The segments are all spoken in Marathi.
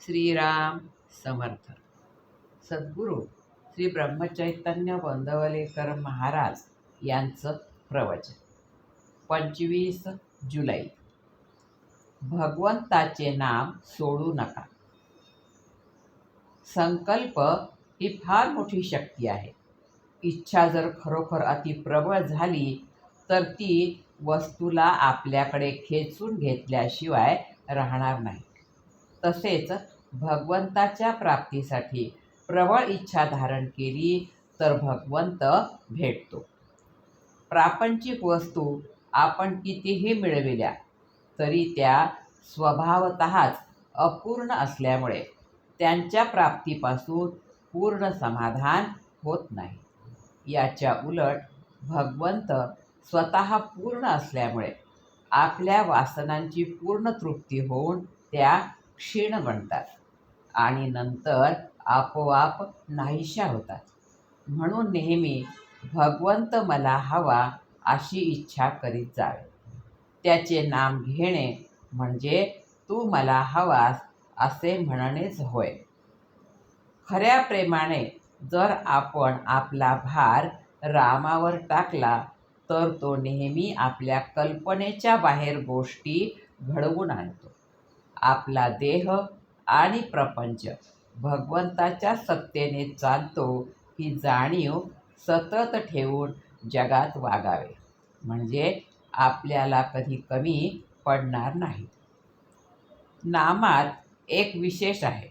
श्रीराम समर्थ। सद्गुरू श्री ब्रह्मचैतन्य बंदवलेकर महाराज यांचं प्रवचन. पंचवीस जुलै. भगवंताचे नाम सोडू नका. संकल्प ही फार मोठी शक्ती आहे. इच्छा जर खरोखर अति प्रबळ झाली तर ती वस्तूला आपल्याकडे खेचून घेतल्याशिवाय राहणार नाही. तसेच भगवंताच्या प्राप्तीसाठी प्रबळ इच्छा धारण केली तर भगवंत भेटतो. प्रापंचिक वस्तू आपण कितीही मिळविल्या तरी त्या स्वभावतःच अपूर्ण असल्यामुळे त्यांच्या प्राप्तीपासून पूर्ण समाधान होत नाही. याच्या उलट भगवंत स्वतः पूर्ण असल्यामुळे आपल्या वासनांची पूर्ण तृप्ती होऊन त्या क्षीण बनतात आणि नंतर आपोआप नाहीशा होतात. म्हणून नेहमी भगवंत मला हवा अशी इच्छा करीत जावे. त्याचे नाम घेणे म्हणजे तू मला हवास असे म्हणणेच होय. खऱ्या प्रेमाने जर आपण आपला भार रामावर टाकला तर तो नेहमी आपल्या कल्पनेच्या बाहेर गोष्टी घडवून आणतो. आपला देह आणि प्रपंच. भगवंताच्या सत्तेने चालतो ही जाणीव सतत ठेवून जगात वागावे. म्हणजे आपल्याला कधी कमी पडणार नाही. नामात एक विशेष आहे.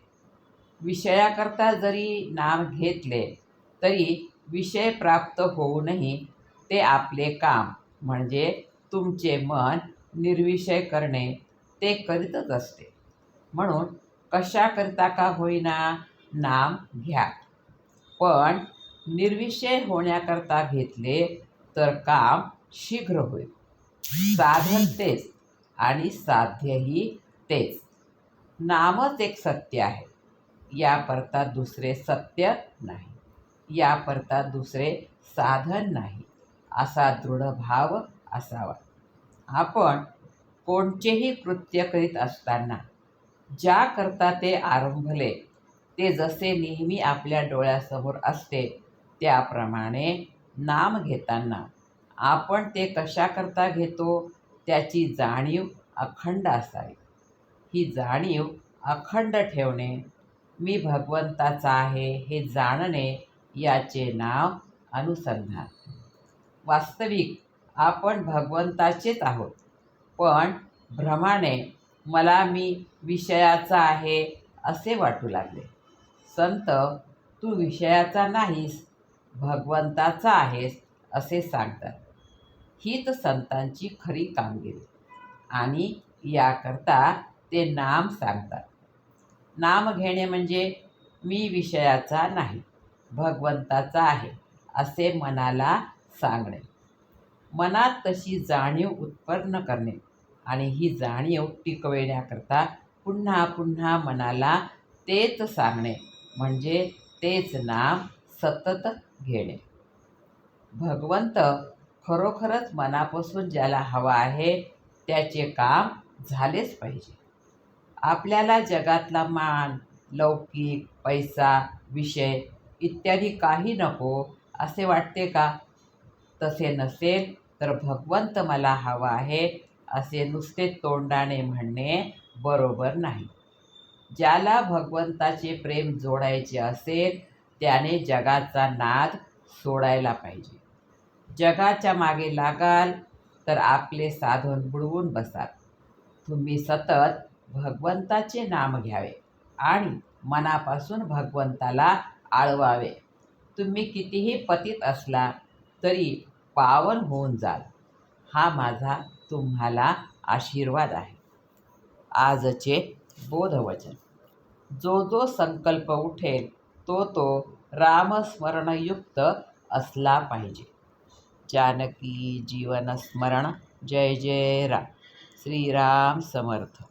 विषयाकरता जरी नाम घेतले तरी विषय प्राप्त होऊनही ते आपले काम म्हणजे तुमचे मन निर्विषय करणे ते करीतच असते. म्हणून कशाकरिता का होईना नाम घ्या. पण निर्विषय होण्याकरता घेतले तर काम शीघ्र होईल. साधन तेच आणि साध्यही तेच. नामच एक सत्य आहे. याकरता दुसरे सत्य नाही. याकरता दुसरे साधन नाही. असा दृढ भाव असावा. आपण कोणचेही कृत्य करीत असताना ज्याकरता ते आरंभले ते जसे नेहमी आपल्या डोळ्यासमोर असते त्याप्रमाणे नाम घेताना आपण ते कशाकरता घेतो त्याची जाणीव अखंड असावी. ही जाणीव अखंड ठेवणे मी भगवंताचा आहे हे जाणणे याचे नाव अनुसंधान. वास्तविक आपण भगवंताचेच आहोत. पण भ्रमाने मला मी विषयाचा आहे असे वाटू लागले. संत तू विषयाचा नाहीस भगवंताचा आहेस असे सांगतात. हीच संतांची खरी कामगिरी. आणि याकरता ते नाम सांगतात. नाम घेणे म्हणजे मी विषयाचा नाही भगवंताचा आहे असे मनाला सांगणे. मनात तशी जाणीव उत्पन्न करणे. आणि ही जाणीव टिकविण्याकरता पुन्हा पुन्हा मनाला तेच सांगणे म्हणजे तेच नाम सतत घेणे. भगवंत खरोखरच मनापासून ज्याला हवा आहे त्याचे काम झालेच पाहिजे. आपल्याला जगातला मान लौकिक पैसा विषय इत्यादी काही नको असे वाटते का? तसे नसेल तर भगवंत मला हवा आहे असे नुसते तोंडाने म्हणणे बरोबर नाही. ज्याला भगवंताचे प्रेम जोडायचे असेल त्याने जगाचा नाद सोडायला पाहिजे. जगाच्या मागे लागाल तर आपले साधन बुडवून बसाल. तुम्ही सतत भगवंताचे नाम घ्यावे आणि मनापासून भगवंताला आळवावे. तुम्ही कितीही पतित असला तरी पावन होऊन जाल. हा माझा तुम्हाला आशीर्वाद आहे. आजचे बोधवचन. जो जो संकल्प उठेल तो तो रामस्मरणयुक्त असला पाहिजे. जानकी जीवनस्मरण जय जय राम श्रीराम समर्थ.